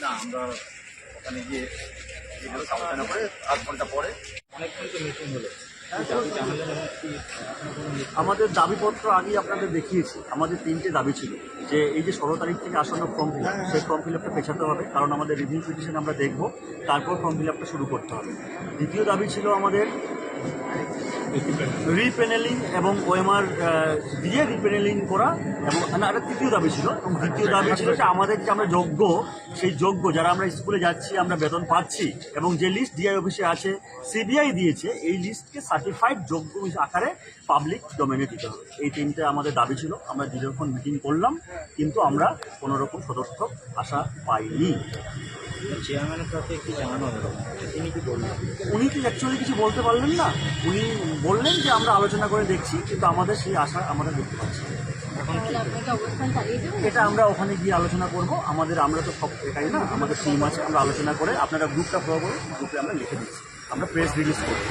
না আমরা ওখানে গিয়ে সাবধানে করে আধ ঘণ্টা পরে অনেকক্ষণ তো মিটিং হলো। আমাদের দাবিপত্র আগেই আপনাদের দেখিয়েছি। আমাদের তিনটে দাবি ছিল যে এই যে ষোলো তারিখ থেকে আসন্ন ফর্ম ফিল সেই ফর্ম ফিল আপটা পেছাতে হবে, কারণ আমাদের রিভিউ পিটিশন আমরা দেখব, তারপর ফর্ম ফিল আপটা শুরু করতে হবে। দ্বিতীয় দাবি ছিল আমাদের রিপেনেলিং এবং ওএমআর দিয়ে রিপেনেলিং করা এবং একটা তৃতীয় দাবি ছিল এবং দ্বিতীয় দাবি ছিল যে আমাদের যে আমরা যোগ্য সেই যোগ্য যারা আমরা স্কুলে যাচ্ছি, আমরা বেতন পাচ্ছি এবং যে লিস্ট ডিআই অফিসে আছে সিবিআই দিয়েছে, এই লিস্টকে সার্টিফাইড যোগ্য আকারে পাবলিক ডোমেনে দিতে হবে। এই তিনটে আমাদের দাবি ছিল, আমরা দীর্ঘক্ষণ মিটিং করলাম, কিন্তু আমরা কোনো রকম সদর্থ আশা পাইনি। চেয়ারম্যানের কাছে একটু জানানো হলো তিনি কি বললেন? উনি কি অ্যাকচুয়ালি কিছু বলতে পারলেন না। উনি বললেন যে আমরা আলোচনা করে দেখছি কিন্তু আমাদের সেই আশা আমরা দেখতে পাচ্ছি এটা আমরা ওখানে গিয়ে আলোচনা করব। আমাদের আমরা তো সব এটাই না আমাদের টিম আছে আমরা আলোচনা করে আপনারা গ্রুপটা ফলো করুন গ্রুপে আমরা লিখে দিচ্ছি। আমরা প্রেস রিলিজ করব।